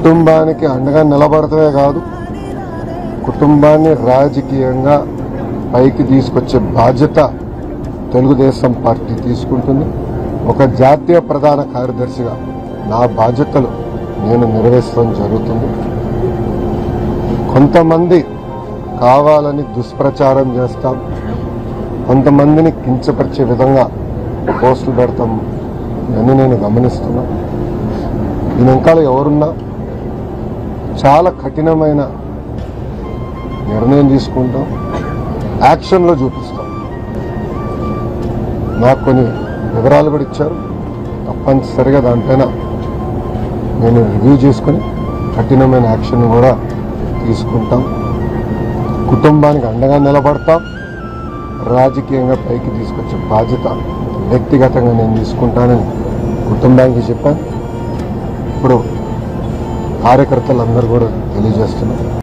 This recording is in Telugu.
కుటుంబానికి అండగా నిలబడటమే కాదు కుటుంబాన్ని రాజకీయంగా పైకి తీసుకొచ్చే బాధ్యత తెలుగుదేశం పార్టీ తీసుకుంటుంది. ఒక జాతీయ ప్రధాన కార్యదర్శిగా నా బాధ్యతలు నేను నెరవేర్చడం జరుగుతుంది. కొంతమంది కావాలని దుష్ప్రచారం చేస్తాం. కొంతమందిని కించపరిచే విధంగా పోస్టులు పెడతాం ఇవన్నీ నేను గమనిస్తున్నా. దీని వెనకాల ఎవరున్నా చాలా కఠినమైన నిర్ణయం తీసుకుంటాం. యాక్షన్లో చూపిస్తాం. నాకు కొన్ని వివరాలు కూడా ఇచ్చారు. తప్పనిసరిగా దానిపైన నేను రివ్యూ చేసుకుని కఠినమైన యాక్షన్ కూడా తీసుకుంటాం. కుటుంబానికి అండగా నిలబడతాం. రాజకీయంగా పైకి తీసుకొచ్చే బాధ్యత వ్యక్తిగతంగా నేను తీసుకుంటానని కుటుంబానికి చెప్పాను. ఇప్పుడు కార్యకర్తలందరూ కూడా తెలియజేస్తున్నారు.